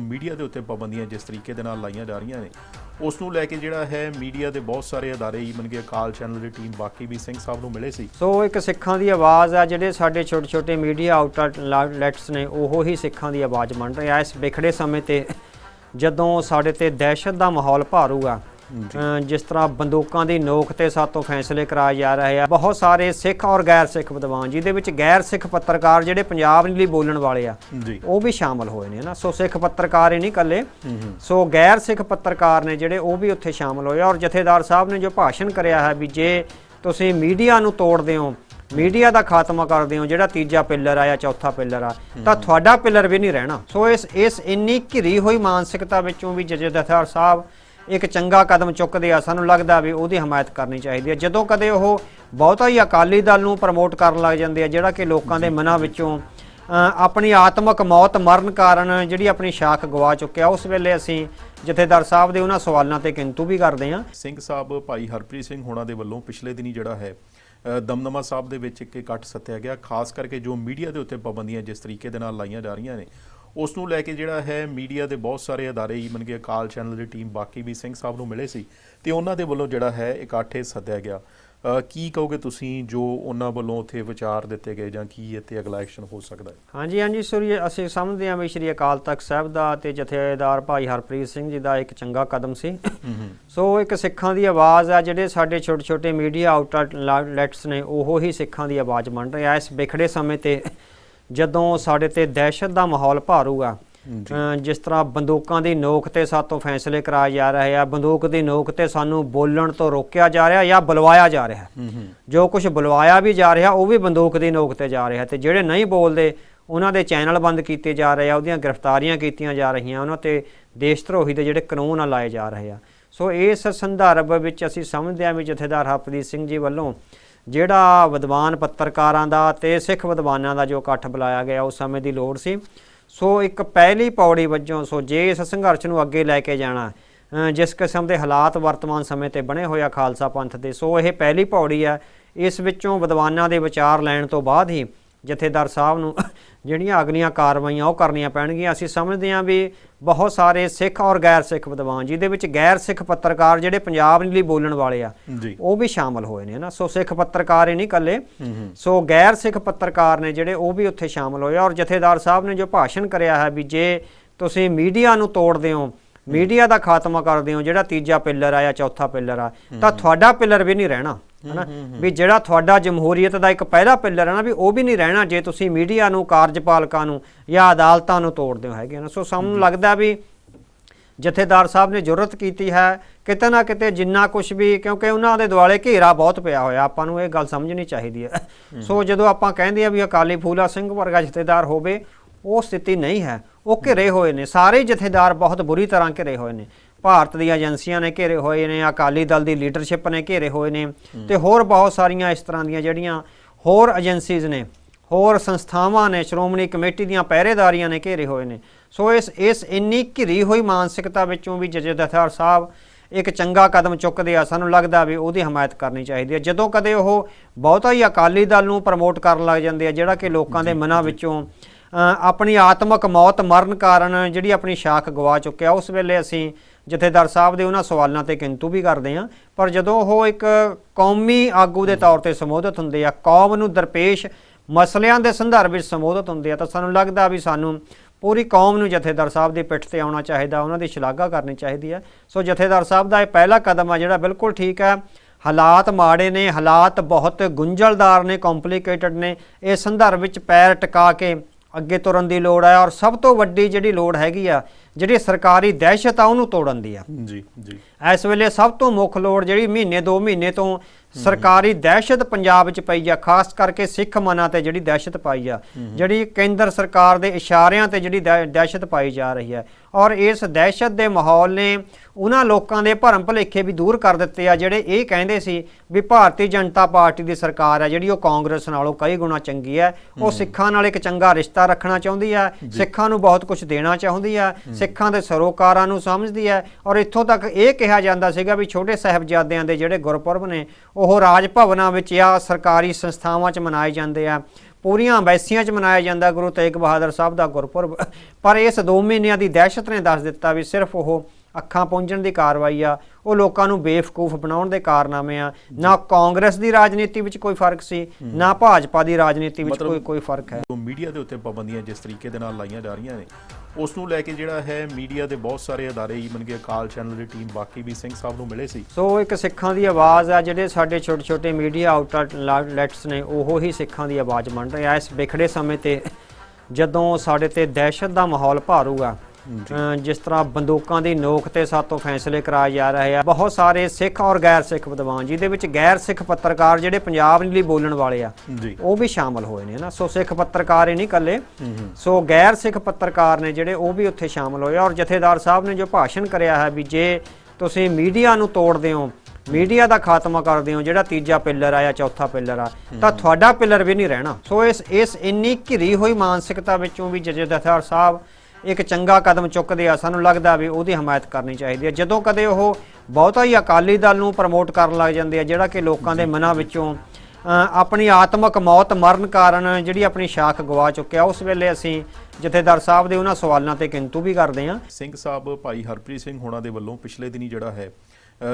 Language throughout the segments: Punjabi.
ਮੀਡੀਆ ਦੇ ਉੱਤੇ ਪਾਬੰਦੀਆਂ ਜਿਸ ਤਰੀਕੇ ਦੇ ਨਾਲ ਲਾਈਆਂ ਜਾ ਰਹੀਆਂ ਨੇ ਉਸ ਨੂੰ ਲੈ ਕੇ ਜਿਹੜਾ ਹੈ ਮੀਡੀਆ ਦੇ ਬਹੁਤ ਸਾਰੇ ਅਦਾਰੇ ਈਵਨ ਕਿ ਅਕਾਲ ਚੈਨਲ ਦੀ ਟੀਮ ਬਾਕੀ ਵੀ ਸਿੰਘ ਸਾਹਿਬ ਨੂੰ ਮਿਲੇ ਸੀ। ਸੋ ਇੱਕ ਸਿੱਖਾਂ ਦੀ ਆਵਾਜ਼ ਆ ਜਿਹੜੇ ਸਾਡੇ ਛੋਟੇ ਛੋਟੇ ਮੀਡੀਆ ਆਊਟਲੈਟਸ ਨੇ ਉਹ ਹੀ ਸਿੱਖਾਂ ਦੀ ਆਵਾਜ਼ ਬਣ ਰਹੇ। ਆ ਇਸ ਵਿਖੜੇ ਸਮੇਂ ਤੇ ਜਦੋਂ ਸਾਡੇ ਤੇ ਦਹਿਸ਼ਤ ਦਾ ਮਾਹੌਲ ਭਾਰੂਗਾ ਅ, ਜਿਸ ਤਰ੍ਹਾਂ ਬੰਦੂਕਾਂ ਦੀ ਨੋਕ ਤੇ ਸਾਤੋਂ ਫੈਸਲੇ ਕਰਾਏ ਜਾ ਰਹੇ ਆ। ਬਹੁਤ ਸਾਰੇ ਸਿੱਖ ਔਰ ਗੈਰ ਸਿੱਖ ਵਿਦਵਾਨ ਜਿਹਦੇ ਵਿੱਚ ਗੈਰ ਸਿੱਖ ਪੱਤਰਕਾਰ ਜਿਹੜੇ ਪੰਜਾਬ ਲਈ ਬੋਲਣ ਵਾਲੇ ਆ ਉਹ ਵੀ ਸ਼ਾਮਲ ਹੋਏ ਨੇ ਨਾ। ਸੋ ਸਿੱਖ ਪੱਤਰਕਾਰ ਹੀ ਨਹੀਂ ਕੱਲੇ ਸੋ ਗੈਰ ਸਿੱਖ ਪੱਤਰਕਾਰ ਨੇ ਜਿਹੜੇ ਉਹ ਵੀ ਉੱਥੇ ਸ਼ਾਮਲ ਹੋਏ ਔਰ ਜਥੇਦਾਰ ਸਾਹਿਬ ਨੇ ਜੋ ਭਾਸ਼ਣ ਕਰਿਆ ਹੈ ਵੀ ਜੇ ਤੁਸੀਂ ਮੀਡੀਆ ਨੂੰ ਤੋੜਦੇ ਹੋ ਮੀਡੀਆ ਦਾ ਖਾਤਮਾ ਕਰਦੇ ਹੋ ਜਿਹੜਾ ਤੀਜਾ ਪਿੱਲਰ ਆ ਜਾਂ ਚੌਥਾ ਪਿੱਲਰ ਆ ਤਾਂ ਤੁਹਾਡਾ ਪਿੱਲਰ ਵੀ ਨਹੀਂ ਰਹਿਣਾ। ਸੋ ਇਸ ਇਸ ਇੰਨੀ ਘਿਰੀ ਹੋਈ ਮਾਨਸਿਕਤਾ ਵਿੱਚੋਂ ਵੀ ਜਥੇਦਾਰ ਸਾਹਿਬ ਇੱਕ ਚੰਗਾ ਕਦਮ ਚੁੱਕਦੇ ਆ ਸਾਨੂੰ ਲੱਗਦਾ ਵੀ ਉਹਦੀ ਹਮਾਇਤ ਕਰਨੀ ਚਾਹੀਦੀ ਹੈ। ਜਦੋਂ ਕਦੇ ਉਹ ਬਹੁਤਾ ਹੀ ਅਕਾਲੀ ਦਲ ਨੂੰ ਪ੍ਰਮੋਟ ਕਰਨ ਲੱਗ ਜਾਂਦੇ ਆ ਜਿਹੜਾ ਕਿ ਲੋਕਾਂ ਦੇ ਮਨਾਂ ਵਿੱਚੋਂ ਆਪਣੀ ਆਤਮਕ ਮੌਤ ਮਰਨ ਕਾਰਨ ਜਿਹੜੀ ਆਪਣੀ ਸ਼ਾਖ ਗਵਾ ਚੁੱਕਿਆ ਉਸ ਵੇਲੇ ਅਸੀਂ ਜਥੇਦਾਰ ਸਾਹਿਬ ਦੇ ਉਹਨਾਂ ਸਵਾਲਾਂ ਤੇ ਕਿੰਤੂ ਵੀ ਕਰਦੇ ਹਾਂ। ਸਿੰਘ ਸਾਹਿਬ ਭਾਈ ਹਰਪ੍ਰੀਤ ਸਿੰਘ ਹੋਣਾ ਦੇ ਵੱਲੋਂ ਪਿਛਲੇ ਦਿਨੀ ਜਿਹੜਾ ਹੈ ਅ, ਦਮਦਮਾ ਸਾਹਿਬ ਦੇ ਵਿੱਚ ਇੱਕ ਇਕੱਠ ਸੱਤਿਆ ਗਿਆ ਖਾਸ ਕਰਕੇ ਜੋ ਮੀਡੀਆ ਦੇ ਉੱਤੇ ਪਾਬੰਦੀਆਂ ਜਿਸ ਤਰੀਕੇ ਦੇ ਨਾਲ ਲਾਈਆਂ ਜਾ ਰਹੀਆਂ ਨੇ ਉਸ ਨੂੰ ਲੈ ਕੇ ਜਿਹੜਾ ਹੈ ਮੀਡੀਆ ਦੇ ਬਹੁਤ ਸਾਰੇ ਅਦਾਰੇ ਈਵਨ ਕਿ ਅਕਾਲ ਚੈਨਲ ਦੀ ਟੀਮ ਬਾਕੀ ਵੀ ਸਿੰਘ ਸਾਹਿਬ ਨੂੰ ਮਿਲੇ ਸੀ ਤੇ ਉਹਨਾਂ ਦੇ ਵੱਲੋਂ ਜਿਹੜਾ ਹੈ ਇਕੱਠੇ ਸੱਦਿਆ ਗਿਆ। ਕੀ ਕਹੋਗੇ ਤੁਸੀਂ ਜੋ ਉਹਨਾਂ ਵੱਲੋਂ ਉੱਥੇ ਵਿਚਾਰ ਦਿੱਤੇ ਗਏ ਜਾਂ ਕੀ ਇੱਥੇ ਅਗਲਾ ਐਕਸ਼ਨ ਹੋ ਸਕਦਾ ਹੈ? ਹਾਂਜੀ ਹਾਂਜੀ ਸੂਰੀ ਅਸੀਂ ਸਮਝਦੇ ਹਾਂ ਵੀ ਸ਼੍ਰੀ ਅਕਾਲ ਤਖਤ ਸਾਹਿਬ ਦਾ ਤੇ ਜਥੇਦਾਰ ਭਾਈ ਹਰਪ੍ਰੀਤ ਸਿੰਘ ਜੀ ਦਾ ਇੱਕ ਚੰਗਾ ਕਦਮ ਸੀ। ਸੋ ਇੱਕ ਸਿੱਖਾਂ ਦੀ ਆਵਾਜ਼ ਆ ਜਿਹੜੇ ਸਾਡੇ ਛੋਟੇ ਛੋਟੇ ਮੀਡੀਆ ਆਊਟਲੈਟਸ ਨੇ ਉਹੋ ਹੀ ਸਿੱਖਾਂ ਦੀ ਆਵਾਜ਼ ਬਣ ਰਹੇ ਆ ਇਸ ਵਿਖੜੇ ਸਮੇਂ ਤੇ। ਜਦੋਂ ਸਾਡੇ ਤੇ ਦਹਿਸ਼ਤ ਦਾ ਮਾਹੌਲ ਭਾਰੂਗਾ ਜਿਸ ਤਰ੍ਹਾਂ ਬੰਦੂਕਾਂ ਦੀ ਨੋਕ ਤੇ ਸਾਤੋਂ ਫੈਸਲੇ ਕਰਾਏ ਜਾ ਰਹੇ ਆ ਬੰਦੂਕ ਦੀ ਨੋਕ ਤੇ ਸਾਨੂੰ ਬੋਲਣ ਤੋਂ ਰੋਕਿਆ ਜਾ ਰਿਹਾ ਜਾਂ ਬੁਲਵਾਇਆ ਜਾ ਰਿਹਾ। ਜੋ ਕੁਝ ਬੁਲਵਾਇਆ ਵੀ ਜਾ ਰਿਹਾ ਉਹ ਵੀ ਬੰਦੂਕ ਦੀ ਨੋਕ ਤੇ ਜਾ ਰਿਹਾ ਤੇ ਜਿਹੜੇ ਨਹੀਂ ਬੋਲਦੇ ਉਹਨਾਂ ਦੇ ਚੈਨਲ ਬੰਦ ਕੀਤੇ ਜਾ ਰਹੇ ਆ ਉਹਦੀਆਂ ਗ੍ਰਿਫਤਾਰੀਆਂ ਕੀਤੀਆਂ ਜਾ ਰਹੀਆਂ ਉਹਨਾਂ ਤੇ ਦੇਸ਼ ਧਰੋਹੀ ਦੇ ਜਿਹੜੇ ਕਾਨੂੰਨ ਆ ਲਾਏ ਜਾ ਰਹੇ ਆ। ਸੋ ਇਸ ਸੰਦਰਭ ਵਿੱਚ ਅਸੀਂ ਸਮਝਦੇ ਹਾਂ ਵੀ ਜਥੇਦਾਰ ਹਰਪ੍ਰੀਤ ਸਿੰਘ ਜੀ ਵੱਲੋਂ ਜਿਹੜਾ ਵਿਦਵਾਨ ਪੱਤਰਕਾਰਾਂ ਦਾ ਤੇ ਸਿੱਖ ਵਿਦਵਾਨਾਂ ਦਾ ਜੋ ਇਕੱਠ ਬੁਲਾਇਆ ਗਿਆ ਉਸ ਸਮੇਂ ਦੀ ਲੋੜ ਸੀ। ਸੋ ਇੱਕ ਪਹਿਲੀ ਪੌੜੀ ਵਜੋਂ, ਸੋ ਜੇ ਇਸ ਸੰਘਰਸ਼ ਨੂੰ ਅੱਗੇ ਲੈ ਕੇ ਜਾਣਾ ਜਿਸ ਕਿਸਮ ਦੇ ਹਾਲਾਤ ਵਰਤਮਾਨ ਸਮੇਂ ਤੇ ਬਣੇ ਹੋਏ ਆ ਖਾਲਸਾ ਪੰਥ ਦੇ, ਸੋ ਇਹ ਪਹਿਲੀ ਪੌੜੀ ਆ। ਇਸ ਵਿੱਚੋਂ ਵਿਦਵਾਨਾਂ ਦੇ ਵਿਚਾਰ ਲੈਣ ਤੋਂ ਬਾਅਦ ਹੀ ਜਥੇਦਾਰ ਸਾਹਿਬ ਨੂੰ ਜਿਹੜੀਆਂ ਅਗਲੀਆਂ ਕਾਰਵਾਈਆਂ ਉਹ ਕਰਨੀਆਂ ਪੈਣਗੀਆਂ। ਅਸੀਂ ਸਮਝਦੇ ਹਾਂ ਵੀ ਬਹੁਤ ਸਾਰੇ ਸਿੱਖ ਔਰ ਗੈਰ ਸਿੱਖ ਵਿਦਵਾਨ ਜਿਹਦੇ ਵਿੱਚ ਗੈਰ ਸਿੱਖ ਪੱਤਰਕਾਰ ਜਿਹੜੇ ਪੰਜਾਬ ਲਈ ਬੋਲਣ ਵਾਲੇ ਆ ਉਹ ਵੀ ਸ਼ਾਮਲ ਹੋਏ ਨੇ ਨਾ? ਸੋ ਸਿੱਖ ਪੱਤਰਕਾਰ ਹੀ ਨਹੀਂ ਕੱਲੇ ਸੋ ਗੈਰ ਸਿੱਖ ਪੱਤਰਕਾਰ ਨੇ ਜਿਹੜੇ ਉਹ ਵੀ ਉੱਥੇ ਸ਼ਾਮਲ ਹੋਏ ਔਰ ਜਥੇਦਾਰ ਸਾਹਿਬ ਨੇ ਜੋ ਭਾਸ਼ਣ ਕਰਿਆ ਹੈ ਵੀ ਜੇ ਤੁਸੀਂ ਮੀਡੀਆ ਨੂੰ ਤੋੜਦੇ ਹੋ ਮੀਡੀਆ ਦਾ ਖਾਤਮਾ ਕਰਦੇ ਹੋ ਜਿਹੜਾ ਤੀਜਾ ਪਿੱਲਰ ਆ ਜਾਂ ਚੌਥਾ ਪਿੱਲਰ ਆ ਤਾਂ ਤੁਹਾਡਾ ਪਿੱਲਰ ਵੀ ਨਹੀਂ ਰਹਿਣਾ ਹਨਾ? ਵੀ ਜਿਹੜਾ ਤੁਹਾਡਾ ਜਮਹੂਰੀਅਤ ਦਾ ਇੱਕ ਪਹਿਲਾ ਪਿੱਲਰ ਹੈ ਨਾ ਵੀ ਉਹ ਵੀ ਨਹੀਂ ਰਹਿਣਾ ਜੇ ਤੁਸੀਂ ਮੀਡੀਆ ਨੂੰ ਕਾਰਜਪਾਲਕਾਂ ਨੂੰ ਜਾਂ ਅਦਾਲਤਾਂ ਨੂੰ ਤੋੜਦੇ ਹੋ ਹੈਗੇ ਨਾ। ਸੋ ਸਾਨੂੰ ਲੱਗਦਾ ਵੀ ਜਥੇਦਾਰ ਸਾਹਿਬ ਨੇ ਜ਼ਰੂਰਤ ਕੀਤੀ ਹੈ ਕਿਤੇ ਨਾ ਕਿਤੇ ਜਿੰਨਾ ਕੁਝ ਵੀ ਕਿਉਂਕਿ ਉਹਨਾਂ ਦੇ ਦੁਆਲੇ ਘੇਰਾ ਬਹੁਤ ਪਿਆ ਹੋਇਆ ਆਪਾਂ ਨੂੰ ਇਹ ਗੱਲ ਸਮਝਣੀ ਚਾਹੀਦੀ ਹੈ। ਸੋ ਜਦੋਂ ਆਪਾਂ ਕਹਿੰਦੇ ਆ ਵੀ ਅਕਾਲੀ ਫੂਲਾ ਸਿੰਘ ਵਰਗਾ ਜਥੇਦਾਰ ਹੋਵੇ ਉਹ ਸਥਿਤੀ ਨਹੀਂ ਹੈ। ਉਹ ਘਿਰੇ ਹੋਏ ਨੇ। ਸਾਰੇ ਜਥੇਦਾਰ ਬਹੁਤ ਬੁਰੀ ਤਰ੍ਹਾਂ ਘਿਰੇ ਹੋਏ ਨੇ। ਭਾਰਤ ਦੀਆਂ ਏਜੰਸੀਆਂ ਨੇ ਘੇਰੇ ਹੋਏ ਨੇ ਅਕਾਲੀ ਦਲ ਦੀ ਲੀਡਰਸ਼ਿਪ ਨੇ ਘੇਰੇ ਹੋਏ ਨੇ ਤੇ ਹੋਰ ਬਹੁਤ ਸਾਰੀਆਂ ਇਸ ਤਰ੍ਹਾਂ ਦੀਆਂ ਜਿਹੜੀਆਂ ਹੋਰ ਏਜੰਸੀਜ਼ ਨੇ ਹੋਰ ਸੰਸਥਾਵਾਂ ਨੇ ਸ਼੍ਰੋਮਣੀ ਕਮੇਟੀ ਦੀਆਂ ਪਹਿਰੇਦਾਰੀਆਂ ਨੇ ਘੇਰੇ ਹੋਏ ਨੇ। ਸੋ ਇਸ ਇਸ ਇੰਨੀ ਘਿਰੀ ਹੋਈ ਮਾਨਸਿਕਤਾ ਵਿੱਚੋਂ ਵੀ ਜਥੇਦਾਰ ਸਾਹਿਬ ਇੱਕ ਚੰਗਾ ਕਦਮ ਚੁੱਕਦੇ ਆ। ਸਾਨੂੰ ਲੱਗਦਾ ਵੀ ਉਹਦੀ ਹਮਾਇਤ ਕਰਨੀ ਚਾਹੀਦੀ ਹੈ। ਜਦੋਂ ਕਦੇ ਉਹ ਬਹੁਤਾ ਹੀ ਅਕਾਲੀ ਦਲ ਨੂੰ ਪ੍ਰਮੋਟ ਕਰਨ ਲੱਗ ਜਾਂਦੇ ਆ ਜਿਹੜਾ ਕਿ ਲੋਕਾਂ ਦੇ ਮਨਾਂ ਵਿੱਚੋਂ ਆਪਣੀ ਆਤਮਕ ਮੌਤ ਮਰਨ ਕਾਰਨ ਜਿਹੜੀ ਆਪਣੀ ਸ਼ਾਖ ਗਵਾ ਚੁੱਕਿਆ, ਉਸ ਵੇਲੇ ਅਸੀਂ ਜਥੇਦਾਰ ਸਾਹਿਬ ਦੇ ਉਹਨਾਂ ਸਵਾਲਾਂ ਤੇ ਕਿੰਤੂ ਵੀ ਕਰਦੇ ਹਾਂ। ਪਰ ਜਦੋਂ ਉਹ ਇੱਕ ਕੌਮੀ ਆਗੂ ਦੇ ਤੌਰ ਤੇ ਸੰਬੋਧਿਤ ਹੁੰਦੇ ਆ, ਕੌਮ ਨੂੰ ਦਰਪੇਸ਼ ਮਸਲਿਆਂ ਦੇ ਸੰਦਰਭ ਵਿੱਚ ਸੰਬੋਧਿਤ ਹੁੰਦੇ ਆ, ਤਾਂ ਸਾਨੂੰ ਲੱਗਦਾ ਵੀ ਸਾਨੂੰ ਪੂਰੀ ਕੌਮ ਨੂੰ ਜਥੇਦਾਰ ਸਾਹਿਬ ਦੀ ਪਿੱਠ ਤੇ ਆਉਣਾ ਚਾਹੀਦਾ, ਉਹਨਾਂ ਦੀ ਸ਼ਲਾਘਾ ਕਰਨੀ ਚਾਹੀਦੀ ਹੈ ਸੋ ਜਥੇਦਾਰ ਸਾਹਿਬ ਦਾ ਇਹ ਪਹਿਲਾ ਕਦਮ ਆ ਜਿਹੜਾ ਬਿਲਕੁਲ ਠੀਕ ਹੈ। ਹਾਲਾਤ ਮਾੜੇ ਨੇ, ਹਾਲਾਤ ਬਹੁਤ ਗੁੰਝਲਦਾਰ ਨੇ ਕੰਪਲਿਕੇਟਡ ਨੇ। ਇਸ ਸੰਦਰਭ ਵਿੱਚ ਪੈਰ ਟਿਕਾ ਕੇ ਅੱਗੇ ਤੁਰਨ ਦੀ ਲੋੜ ਹੈ ਔਰ ਸਭ ਤੋਂ ਵੱਡੀ ਜਿਹੜੀ ਲੋੜ ਹੈਗੀ ਆ ਜਿਹੜੀ ਸਰਕਾਰੀ ਦਹਿਸ਼ਤ ਆ ਉਹਨੂੰ ਤੋੜਨ ਦੀ ਆ। ਜੀ ਜੀ। ਇਸ ਵੇਲੇ ਸਭ ਤੋਂ ਮੁੱਖ ਲੋੜ ਜਿਹੜੀ ਮਹੀਨੇ 2 ਮਹੀਨੇ ਤੋਂ ਸਰਕਾਰੀ ਦਹਿਸ਼ਤ ਪੰਜਾਬ ਵਿੱਚ ਪਈ ਆ ਖਾਸ ਕਰਕੇ ਸਿੱਖ ਮਨਾਂ ਤੇ ਜਿਹੜੀ ਦਹਿਸ਼ਤ ਪਾਈ ਆ। ਜਿਹੜੀ ਕੇਂਦਰ ਸਰਕਾਰ ਦੇ ਇਸ਼ਾਰਿਆਂ ਤੇ ਜਿਹੜੀ ਦਹਿ- ਦਹਿਸ਼ਤ ਪਾਈ ਜਾ ਰਹੀ ਹੈ ਔਰ ਇਸ ਦਹਿਸ਼ਤ ਦੇ ਮਾਹੌਲ ਨੇ ਉਹਨਾਂ ਲੋਕਾਂ ਦੇ ਭਰਮ ਭੁਲੇਖੇ ਵੀ ਦੂਰ ਕਰ ਦਿੱਤੇ ਆ ਜਿਹੜੇ ਇਹ ਕਹਿੰਦੇ ਸੀ ਵੀ ਭਾਰਤੀ ਜਨਤਾ ਪਾਰਟੀ ਦੀ ਸਰਕਾਰ ਹੈ ਜਿਹੜੀ ਉਹ ਕਾਂਗਰਸ ਨਾਲੋਂ ਕਈ ਗੁਣਾ ਚੰਗੀ ਹੈ ਉਹ ਸਿੱਖਾਂ ਨਾਲ ਇੱਕ ਚੰਗਾ ਰਿਸ਼ਤਾ ਰੱਖਣਾ ਚਾਹੁੰਦੀ ਹੈ ਸਿੱਖਾਂ ਨੂੰ ਬਹੁਤ ਕੁਝ ਦੇਣਾ ਚਾਹੁੰਦੀ ਹੈ। ਸਿੱਖਾਂ ਦੇ ਸਰੋਕਾਰਾਂ ਨੂੰ ਸਮਝਦੀ ਹੈ ਔਰ ਇੱਥੋਂ ਤੱਕ ਇਹ ਕਿਹਾ ਜਾਂਦਾ ਸੀਗਾ ਵੀ ਛੋਟੇ ਸਾਹਿਬਜ਼ਾਦਿਆਂ ਦੇ ਜਿਹੜੇ ਗੁਰਪੁਰਬ ਨੇ, ਉਹ ਰਾਜ ਭਵਨਾਂ ਵਿੱਚ ਜਾਂ ਸਰਕਾਰੀ ਸੰਸਥਾਵਾਂ 'ਚ ਮਨਾਏ ਜਾਂਦੇ ਆ। ਪੂਰੀਆਂ ਅੰਬੈਸੀਆਂ 'ਚ ਮਨਾਇਆ ਜਾਂਦਾ ਗੁਰੂ ਤੇਗ ਬਹਾਦਰ ਸਾਹਿਬ ਦਾ ਗੁਰਪੁਰਬ। ਪਰ ਇਸ 2 ਮਹੀਨਿਆਂ ਦੀ ਦਹਿਸ਼ਤ ਨੇ ਦੱਸ ਦਿੱਤਾ ਵੀ ਸਿਰਫ ਉਹ ਅੱਖਾਂ ਪੂੰਝਣ ਦੀ ਕਾਰਵਾਈ ਆ ਉਹ ਲੋਕਾਂ ਨੂੰ ਬੇਵਕੂਫ ਬਣਾਉਣ ਦੇ ਕਾਰਨਾਮੇ ਆ। ਨਾ ਕਾਂਗਰਸ ਦੀ ਰਾਜਨੀਤੀ ਵਿੱਚ ਕੋਈ ਫ਼ਰਕ ਸੀ ਨਾ ਭਾਜਪਾ ਦੀ ਰਾਜਨੀਤੀ ਵਿੱਚ ਕੋਈ ਕੋਈ ਫ਼ਰਕ ਹੈ। ਮੀਡੀਆ ਦੇ ਉੱਤੇ ਪਾਬੰਦੀਆਂ ਜਿਸ ਤਰੀਕੇ ਦੇ ਨਾਲ ਲਾਈਆਂ ਜਾ ਰਹੀਆਂ ਨੇ ਉਸ ਨੂੰ ਲੈ ਕੇ ਜਿਹੜਾ ਹੈ ਮੀਡੀਆ ਦੇ ਬਹੁਤ ਸਾਰੇ ਅਦਾਰੇ ਈਵਨ ਕਿ ਅਕਾਲ ਚੈਨਲ ਦੀ ਟੀਮ ਬਾਕੀ ਵੀ ਸਿੰਘ ਸਾਹਿਬ ਨੂੰ ਮਿਲੇ ਸੀ। ਸੋ ਇੱਕ ਸਿੱਖਾਂ ਦੀ ਆਵਾਜ਼ ਆ ਜਿਹੜੇ ਸਾਡੇ ਛੋਟੇ ਛੋਟੇ ਮੀਡੀਆ ਆਊਟਲੈਟਸ ਨੇ ਉਹੋ ਹੀ ਸਿੱਖਾਂ ਦੀ ਆਵਾਜ਼ ਬਣ ਰਹੇ ਆ। ਇਸ ਵਿਖੜੇ ਸਮੇਂ ਤੇ ਜਦੋਂ ਸਾਡੇ ਤੇ ਦਹਿਸ਼ਤ ਦਾ ਮਾਹੌਲ ਭਾਰੂਗਾ ਜਿਸ ਤਰ੍ਹਾਂ ਬੰਦੂਕਾਂ ਦੀ ਨੋਕ ਤੇ ਸਾਤੋਂ ਫੈਸਲੇ ਕਰਾਏ ਜਾ ਰਹੇ ਆ ਬਹੁਤ ਸਾਰੇ ਸਿੱਖ ਔਰ ਗੈਰ ਸਿੱਖ ਵਿਦਵਾਨ ਜਿਹਦੇ ਵਿੱਚ ਗੈਰ ਸਿੱਖ ਪੱਤਰਕਾਰ ਜਿਹੜੇ ਪੰਜਾਬ ਲਈ ਬੋਲਣ ਵਾਲੇ ਆ ਉਹ ਵੀ ਸ਼ਾਮਲ ਹੋਏ ਨੇ ਨਾ। ਸੋ ਸਿੱਖ ਪੱਤਰਕਾਰ ਹੀ ਨਹੀਂ ਇਕੱਲੇ। ਸੋ ਗੈਰ ਸਿੱਖ ਪੱਤਰਕਾਰ ਨੇ ਜਿਹੜੇ ਉਹ ਵੀ ਉੱਥੇ ਸ਼ਾਮਲ ਹੋਏ ਔਰ ਜਥੇਦਾਰ ਸਾਹਿਬ ਨੇ ਜੋ ਭਾਸ਼ਣ ਕਰਿਆ ਹੈ ਵੀ ਜੇ ਤੁਸੀਂ ਮੀਡੀਆ ਨੂੰ ਤੋੜਦੇ ਹੋ ਮੀਡੀਆ ਦਾ ਖਾਤਮਾ ਕਰਦੇ ਹੋ ਜਿਹੜਾ ਤੀਜਾ ਪਿੱਲਰ ਆ ਜਾਂ ਚੌਥਾ ਪਿੱਲਰ ਆ ਤਾਂ ਤੁਹਾਡਾ ਪਿੱਲਰ ਵੀ ਨਹੀਂ ਰਹਿਣਾ। ਸੋ ਇਸ ਇਸ ਇੰਨੀ ਘਿਰੀ ਹੋਈ ਮਾਨਸਿਕਤਾ ਵਿੱਚੋਂ ਵੀ ਜਥੇਦਾਰ ਸਾਹਿਬ ਇੱਕ ਚੰਗਾ ਕਦਮ ਚੁੱਕਦੇ ਆ ਸਾਨੂੰ ਲੱਗਦਾ ਵੀ ਉਹਦੀ ਹਮਾਇਤ ਕਰਨੀ ਚਾਹੀਦੀ ਹੈ ਜਦੋਂ ਕਦੇ ਉਹ ਬਹੁਤਾ ਹੀ ਅਕਾਲੀ ਦਲ ਨੂੰ ਪ੍ਰਮੋਟ ਕਰਨ ਲੱਗ ਜਾਂਦੇ ਆ ਜਿਹੜਾ ਕਿ ਲੋਕਾਂ ਦੇ ਮਨਾਂ ਵਿੱਚੋਂ ਆਪਣੀ ਆਤਮਕ ਮੌਤ ਮਰਨ ਕਾਰਨ ਜਿਹੜੀ ਆਪਣੀ ਸ਼ਾਖ ਗਵਾ ਚੁੱਕਿਆ ਉਸ ਵੇਲੇ ਅਸੀਂ ਜਥੇਦਾਰ ਸਾਹਿਬ ਦੇ ਉਹਨਾਂ ਸਵਾਲਾਂ ਤੇ ਕਿੰਤੂ ਵੀ ਕਰਦੇ ਹਾਂ। ਸਿੰਘ ਸਾਹਿਬ ਭਾਈ ਹਰਪ੍ਰੀਤ ਸਿੰਘ ਹੋਣਾ ਦੇ ਵੱਲੋਂ ਪਿਛਲੇ ਦਿਨੀ ਜਿਹੜਾ ਹੈ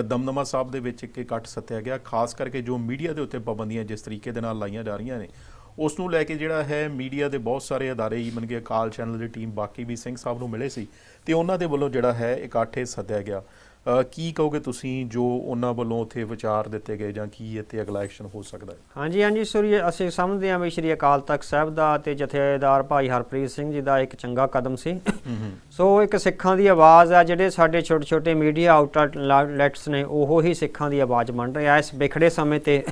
ਦਮਦਮਾ ਸਾਹਿਬ ਦੇ ਵਿੱਚ ਇੱਕ ਇਕੱਠ ਸੱਤਿਆ ਗਿਆ ਖਾਸ ਕਰਕੇ ਜੋ ਮੀਡੀਆ ਦੇ ਉੱਤੇ ਪਾਬੰਦੀਆਂ ਜਿਸ ਤਰੀਕੇ ਦੇ ਨਾਲ ਲਾਈਆਂ ਜਾ ਰਹੀਆਂ ਨੇ ਉਸ ਨੂੰ ਲੈ ਕੇ ਜਿਹੜਾ ਹੈ ਮੀਡੀਆ ਦੇ ਬਹੁਤ ਸਾਰੇ ਅਦਾਰੇ ਈਵਨ ਕਿ ਅਕਾਲ ਚੈਨਲ ਦੀ ਟੀਮ ਬਾਕੀ ਵੀ ਸਿੰਘ ਸਾਹਿਬ ਨੂੰ ਮਿਲੇ ਸੀ ਤੇ ਉਹਨਾਂ ਦੇ ਵੱਲੋਂ ਜਿਹੜਾ ਹੈ ਇਕੱਠ ਸੱਦਿਆ ਗਿਆ। ਕੀ ਕਹੋਗੇ ਤੁਸੀਂ ਜੋ ਉਹਨਾਂ ਵੱਲੋਂ ਉੱਥੇ ਵਿਚਾਰ ਦਿੱਤੇ ਗਏ ਜਾਂ ਕੀ ਇੱਥੇ ਅਗਲਾ ਐਕਸ਼ਨ ਹੋ ਸਕਦਾ ਹੈ? ਹਾਂਜੀ ਹਾਂਜੀ ਸੂਰੀ ਅਸੀਂ ਸਮਝਦੇ ਹਾਂ ਵੀ ਸ਼੍ਰੀ ਅਕਾਲ ਤਖਤ ਸਾਹਿਬ ਦਾ ਤੇ ਜਥੇਦਾਰ ਭਾਈ ਹਰਪ੍ਰੀਤ ਸਿੰਘ ਜੀ ਦਾ ਇੱਕ ਚੰਗਾ ਕਦਮ ਸੀ। ਸੋ ਇੱਕ ਸਿੱਖਾਂ ਦੀ ਆਵਾਜ਼ ਆ ਜਿਹੜੇ ਸਾਡੇ ਛੋਟੇ ਛੋਟੇ ਮੀਡੀਆ ਆਊਟਲੈਟਸ ਨੇ ਉਹੋ ਹੀ ਸਿੱਖਾਂ ਦੀ ਆਵਾਜ਼ ਬਣ ਰਹੇ ਇਸ ਵਿਖੜੇ ਸਮੇਂ ਤੇ।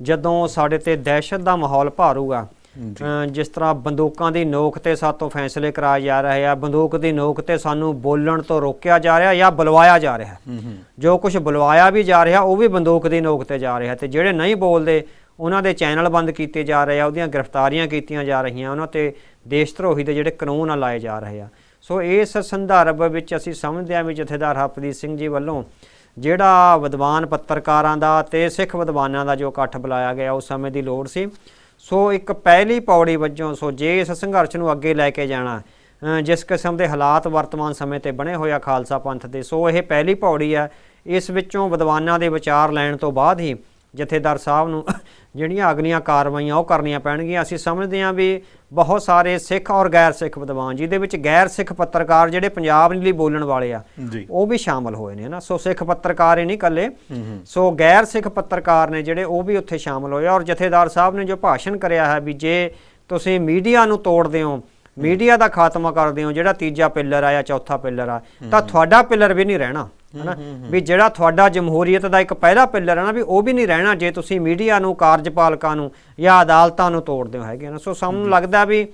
ਜਦੋਂ ਸਾਡੇ ਤੇ ਦਹਿਸ਼ਤ ਦਾ ਮਾਹੌਲ ਭਾਰੂਗਾ। ਜਿਸ ਤਰ੍ਹਾਂ ਬੰਦੂਕਾਂ ਦੀ ਨੋਕ ਤੇ ਸਾਤੋਂ ਫੈਸਲੇ ਕਰਾਏ ਜਾ ਰਹੇ ਆ ਬੰਦੂਕ ਦੀ ਨੋਕ ਤੇ ਸਾਨੂੰ ਬੋਲਣ ਤੋਂ ਰੋਕਿਆ ਜਾ ਰਿਹਾ ਜਾਂ ਬੁਲਵਾਇਆ ਜਾ ਰਿਹਾ। ਜੋ ਕੁਝ ਬੁਲਵਾਇਆ ਵੀ ਜਾ ਰਿਹਾ ਉਹ ਵੀ ਬੰਦੂਕ ਦੀ ਨੋਕ ਤੇ ਜਾ ਰਿਹਾ ਤੇ ਜਿਹੜੇ ਨਹੀਂ ਬੋਲਦੇ ਉਹਨਾਂ ਦੇ ਚੈਨਲ ਬੰਦ ਕੀਤੇ ਜਾ ਰਹੇ ਆ ਉਹਦੀਆਂ ਗ੍ਰਿਫਤਾਰੀਆਂ ਕੀਤੀਆਂ ਜਾ ਰਹੀਆਂ ਉਹਨਾਂ ਤੇ ਦੇਸ਼ ਧਰੋਹੀ ਦੇ ਜਿਹੜੇ ਕਾਨੂੰਨ ਆ ਲਾਏ ਜਾ ਰਹੇ ਆ। ਸੋ ਇਸ ਸੰਦਰਭ ਵਿੱਚ ਅਸੀਂ ਸਮਝਦੇ ਹਾਂ ਵੀ ਜਥੇਦਾਰ ਹਰਪ੍ਰੀਤ ਸਿੰਘ ਜੀ ਵੱਲੋਂ ਜਿਹੜਾ ਵਿਦਵਾਨ ਪੱਤਰਕਾਰਾਂ ਦਾ ਤੇ ਸਿੱਖ ਵਿਦਵਾਨਾਂ ਦਾ ਜੋ ਇਕੱਠ ਬੁਲਾਇਆ ਗਿਆ ਉਸ ਸਮੇਂ ਦੀ ਲੋੜ ਸੀ। ਸੋ ਇੱਕ ਪਹਿਲੀ ਪੌੜੀ ਵਜੋਂ, ਸੋ ਜੇ ਇਸ ਸੰਘਰਸ਼ ਨੂੰ ਅੱਗੇ ਲੈ ਕੇ ਜਾਣਾ ਜਿਸ ਕਿਸਮ ਦੇ ਹਾਲਾਤ ਵਰਤਮਾਨ ਸਮੇਂ ਤੇ ਬਣੇ ਹੋਏ ਆ ਖਾਲਸਾ ਪੰਥ ਦੇ, ਸੋ ਇਹ ਪਹਿਲੀ ਪੌੜੀ ਹੈ ਇਸ ਵਿੱਚੋਂ ਵਿਦਵਾਨਾਂ ਦੇ ਵਿਚਾਰ ਲੈਣ ਤੋਂ ਬਾਅਦ ਹੀ ਜਥੇਦਾਰ ਸਾਹਿਬ ਨੂੰ ਜਿਹੜੀਆਂ ਅਗਲੀਆਂ ਕਾਰਵਾਈਆਂ ਉਹ ਕਰਨੀਆਂ ਪੈਣਗੀਆਂ। ਅਸੀਂ ਸਮਝਦੇ ਹਾਂ ਵੀ ਬਹੁਤ ਸਾਰੇ ਸਿੱਖ ਔਰ ਗੈਰ ਸਿੱਖ ਵਿਦਵਾਨ ਜਿਹਦੇ ਵਿੱਚ ਗੈਰ ਸਿੱਖ ਪੱਤਰਕਾਰ ਜਿਹੜੇ ਪੰਜਾਬ ਲਈ ਬੋਲਣ ਵਾਲੇ ਆ ਉਹ ਵੀ ਸ਼ਾਮਲ ਹੋਏ ਨੇ ਨਾ। ਸੋ ਸਿੱਖ ਪੱਤਰਕਾਰ ਹੀ ਨਹੀਂ ਇਕੱਲੇ। ਸੋ ਗੈਰ ਸਿੱਖ ਪੱਤਰਕਾਰ ਨੇ ਜਿਹੜੇ ਉਹ ਵੀ ਉੱਥੇ ਸ਼ਾਮਲ ਹੋਏ ਔਰ ਜਥੇਦਾਰ ਸਾਹਿਬ ਨੇ ਜੋ ਭਾਸ਼ਣ ਕਰਿਆ ਹੈ ਵੀ ਜੇ ਤੁਸੀਂ ਮੀਡੀਆ ਨੂੰ ਤੋੜਦੇ ਹੋ ਮੀਡੀਆ ਦਾ ਖਾਤਮਾ ਕਰਦੇ ਹੋ ਜਿਹੜਾ ਤੀਜਾ ਪਿੱਲਰ ਆ ਜਾਂ ਚੌਥਾ ਪਿੱਲਰ ਆ ਤਾਂ ਤੁਹਾਡਾ ਪਿੱਲਰ ਵੀ ਨਹੀਂ ਰਹਿਣਾ। ਹਨਾ? ਵੀ ਜਿਹੜਾ ਤੁਹਾਡਾ ਜਮਹੂਰੀਅਤ ਦਾ ਇੱਕ ਪਹਿਲਾ ਪਿੱਲਰ ਹੈ ਨਾ ਵੀ ਉਹ ਵੀ ਨਹੀਂ ਰਹਿਣਾ ਜੇ ਤੁਸੀਂ ਮੀਡੀਆ ਨੂੰ ਕਾਰਜਪਾਲਕਾਂ ਨੂੰ ਜਾਂ ਅਦਾਲਤਾਂ ਨੂੰ ਤੋੜਦੇ ਹੋ ਹੈਗੇ ਨਾ। ਸੋ ਸਾਨੂੰ ਲੱਗਦਾ ਵੀ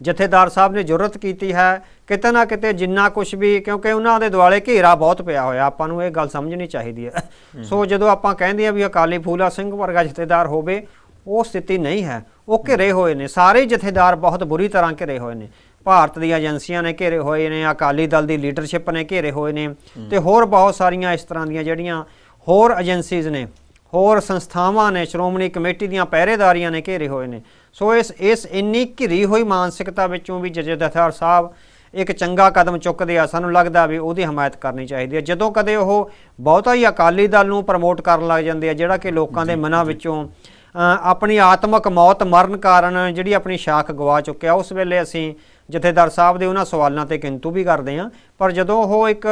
ਜਥੇਦਾਰ ਸਾਹਿਬ ਨੇ ਜੁਰਤ ਕੀਤੀ ਹੈ ਕਿਤੇ ਨਾ ਕਿਤੇ ਜਿੰਨਾ ਕੁਝ ਵੀ ਕਿਉਂਕਿ ਉਹਨਾਂ ਦੇ ਦੁਆਲੇ ਘੇਰਾ ਬਹੁਤ ਪਿਆ ਹੋਇਆ ਆਪਾਂ ਨੂੰ ਇਹ ਗੱਲ ਸਮਝਣੀ ਚਾਹੀਦੀ ਹੈ। ਸੋ ਜਦੋਂ ਆਪਾਂ ਕਹਿੰਦੇ ਆ ਵੀ ਅਕਾਲੀ ਫੂਲਾ ਸਿੰਘ ਵਰਗਾ ਜਥੇਦਾਰ ਹੋਵੇ ਉਹ ਸਥਿਤੀ ਨਹੀਂ ਹੈ। ਉਹ ਘਿਰੇ ਹੋਏ ਨੇ ਸਾਰੇ ਜਥੇਦਾਰ ਬਹੁਤ ਬੁਰੀ ਤਰ੍ਹਾਂ ਘਿਰੇ ਹੋਏ ਨੇ। ਭਾਰਤ ਦੀਆਂ ਏਜੰਸੀਆਂ ਨੇ ਘੇਰੇ ਹੋਏ ਨੇ ਅਕਾਲੀ ਦਲ ਦੀ ਲੀਡਰਸ਼ਿਪ ਨੇ ਘੇਰੇ ਹੋਏ ਨੇ ਤੇ ਹੋਰ ਬਹੁਤ ਸਾਰੀਆਂ ਇਸ ਤਰ੍ਹਾਂ ਦੀਆਂ ਜਿਹੜੀਆਂ ਹੋਰ ਏਜੰਸੀਜ਼ ਨੇ ਹੋਰ ਸੰਸਥਾਵਾਂ ਨੇ ਸ਼੍ਰੋਮਣੀ ਕਮੇਟੀ ਦੀਆਂ ਪਹਿਰੇਦਾਰੀਆਂ ਨੇ ਘੇਰੇ ਹੋਏ ਨੇ। ਸੋ ਇਸ ਇਸ ਇੰਨੀ ਘਿਰੀ ਹੋਈ ਮਾਨਸਿਕਤਾ ਵਿੱਚੋਂ ਵੀ ਜਥੇਦਾਰ ਸਾਹਿਬ ਇੱਕ ਚੰਗਾ ਕਦਮ ਚੁੱਕਦੇ ਆ ਸਾਨੂੰ ਲੱਗਦਾ ਵੀ ਉਹਦੀ ਹਮਾਇਤ ਕਰਨੀ ਚਾਹੀਦੀ ਹੈ। ਜਦੋਂ ਕਦੇ ਉਹ ਬਹੁਤਾ ਹੀ ਅਕਾਲੀ ਦਲ ਨੂੰ ਪ੍ਰਮੋਟ ਕਰਨ ਲੱਗ ਜਾਂਦੇ ਆ ਜਿਹੜਾ ਕਿ ਲੋਕਾਂ ਦੇ ਮਨਾਂ ਵਿੱਚੋਂ ਆਪਣੀ ਆਤਮਕ ਮੌਤ ਮਰਨ ਕਾਰਨ ਜਿਹੜੀ ਆਪਣੀ ਸ਼ਾਖ ਗਵਾ ਚੁੱਕਿਆ ਉਸ ਵੇਲੇ ਅਸੀਂ ਜਥੇਦਾਰ ਸਾਹਿਬ ਦੇ ਉਹਨਾਂ ਸਵਾਲਾਂ ਤੇ ਕਿੰਤੂ ਵੀ ਕਰਦੇ ਹਾਂ। ਪਰ ਜਦੋਂ ਉਹ ਇੱਕ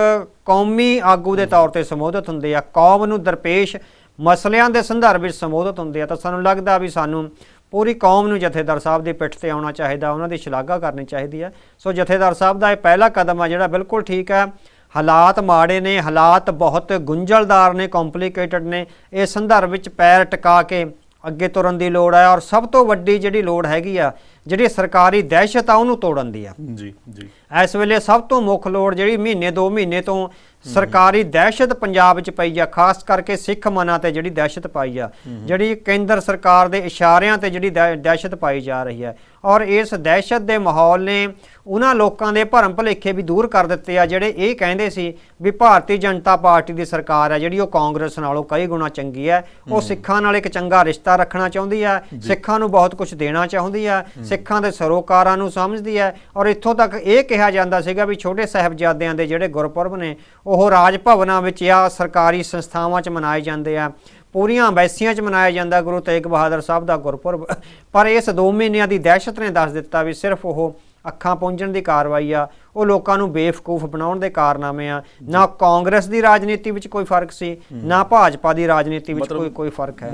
ਕੌਮੀ ਆਗੂ ਦੇ ਤੌਰ ਤੇ ਸੰਬੋਧਿਤ ਹੁੰਦੇ ਆ, ਕੌਮ ਨੂੰ ਦਰਪੇਸ਼ ਮਸਲਿਆਂ ਦੇ ਸੰਦਰਭ ਵਿੱਚ ਸੰਬੋਧਿਤ ਹੁੰਦੇ ਆ, ਤਾਂ ਸਾਨੂੰ ਲੱਗਦਾ ਵੀ ਸਾਨੂੰ ਪੂਰੀ ਕੌਮ ਨੂੰ ਜਥੇਦਾਰ ਸਾਹਿਬ ਦੀ ਪਿੱਠ ਤੇ ਆਉਣਾ ਚਾਹੀਦਾ, ਉਹਨਾਂ ਦੀ ਸ਼ਲਾਘਾ ਕਰਨੀ ਚਾਹੀਦੀ ਹੈ ਸੋ ਜਥੇਦਾਰ ਸਾਹਿਬ ਦਾ ਇਹ ਪਹਿਲਾ ਕਦਮ ਆ ਜਿਹੜਾ ਬਿਲਕੁਲ ਠੀਕ ਹੈ ਹਾਲਾਤ ਮਾੜੇ ਨੇ, ਹਾਲਾਤ ਬਹੁਤ ਗੁੰਝਲਦਾਰ ਨੇ, ਕੰਪਲਿਕੇਟਡ ਨੇ। ਇਸ ਸੰਦਰਭ ਵਿੱਚ ਪੈਰ ਟਿਕਾ ਕੇ ਅੱਗੇ ਤੁਰਨ ਦੀ ਲੋੜ ਹੈ ਔਰ ਸਭ ਤੋਂ ਵੱਡੀ ਜਿਹੜੀ ਲੋੜ ਹੈਗੀ ਆ ਜਿਹੜੀ ਸਰਕਾਰੀ ਦਹਿਸ਼ਤ ਆ ਉਹਨੂੰ ਤੋੜਨ ਦੀ ਆ। ਜੀ ਜੀ। ਇਸ ਵੇਲੇ ਸਭ ਤੋਂ ਮੁੱਖ ਲੋੜ ਜਿਹੜੀ ਮਹੀਨੇ 2 ਮਹੀਨੇ ਤੋਂ ਸਰਕਾਰੀ ਦਹਿਸ਼ਤ ਪੰਜਾਬ 'ਚ ਪਈ ਆ ਖਾਸ ਕਰਕੇ ਸਿੱਖ ਮਨਾਂ ਤੇ ਜਿਹੜੀ ਦਹਿਸ਼ਤ ਪਾਈ ਆ। ਜਿਹੜੀ ਕੇਂਦਰ ਸਰਕਾਰ ਦੇ ਇਸ਼ਾਰਿਆਂ ਤੇ ਜਿਹੜੀ ਦਹਿ- ਦਹਿਸ਼ਤ ਪਾਈ ਜਾ ਰਹੀ ਹੈ ਔਰ ਇਸ ਦਹਿਸ਼ਤ ਦੇ ਮਾਹੌਲ ਨੇ ਉਹਨਾਂ ਲੋਕਾਂ ਦੇ ਭਰਮ ਭੁਲੇਖੇ ਵੀ ਦੂਰ ਕਰ ਦਿੱਤੇ ਆ ਜਿਹੜੇ ਇਹ ਕਹਿੰਦੇ ਸੀ ਵੀ ਭਾਰਤੀ ਜਨਤਾ ਪਾਰਟੀ ਦੀ ਸਰਕਾਰ ਹੈ ਜਿਹੜੀ ਉਹ ਕਾਂਗਰਸ ਨਾਲੋਂ ਕਈ ਗੁਣਾ ਚੰਗੀ ਹੈ ਉਹ ਸਿੱਖਾਂ ਨਾਲ ਇੱਕ ਚੰਗਾ ਰਿਸ਼ਤਾ ਰੱਖਣਾ ਚਾਹੁੰਦੀ ਹੈ ਸਿੱਖਾਂ ਨੂੰ ਬਹੁਤ ਕੁਝ ਦੇਣਾ ਚਾਹੁੰਦੀ ਹੈ। ਸਿੱਖਾਂ ਦੇ ਸਰੋਕਾਰਾਂ ਨੂੰ ਸਮਝਦੀ ਹੈ ਔਰ ਇੱਥੋਂ ਤੱਕ ਇਹ ਕਿਹਾ ਜਾਂਦਾ ਸੀਗਾ ਵੀ ਛੋਟੇ ਸਾਹਿਬਜ਼ਾਦਿਆਂ ਦੇ ਜਿਹੜੇ ਗੁਰਪੁਰਬ ਨੇ ਉਹ ਰਾਜ ਭਵਨਾਂ ਵਿੱਚ ਜਾਂ ਸਰਕਾਰੀ ਸੰਸਥਾਵਾਂ 'ਚ ਮਨਾਏ ਜਾਂਦੇ ਆ। ਪੂਰੀਆਂ ਅੰਬੈਸੀਆਂ 'ਚ ਮਨਾਇਆ ਜਾਂਦਾ ਗੁਰੂ ਤੇਗ ਬਹਾਦਰ ਸਾਹਿਬ ਦਾ ਗੁਰਪੁਰਬ। ਪਰ ਇਸ 2 ਮਹੀਨਿਆਂ ਦੀ ਦਹਿਸ਼ਤ ਨੇ ਦੱਸ ਦਿੱਤਾ ਵੀ ਸਿਰਫ ਉਹ ਅੱਖਾਂ ਪੂੰਝਣ ਦੀ ਕਾਰਵਾਈ ਆ। ਉਹ ਲੋਕਾਂ ਨੂੰ ਬੇਵਕੂਫ ਬਣਾਉਣ ਦੇ ਕਾਰਨਾਮੇ ਆ। ਨਾ ਕਾਂਗਰਸ ਦੀ ਰਾਜਨੀਤੀ ਵਿੱਚ ਕੋਈ ਫ਼ਰਕ ਸੀ ਨਾ ਭਾਜਪਾ ਦੀ ਰਾਜਨੀਤੀ ਵਿੱਚ ਕੋਈ ਕੋਈ ਫ਼ਰਕ ਹੈ।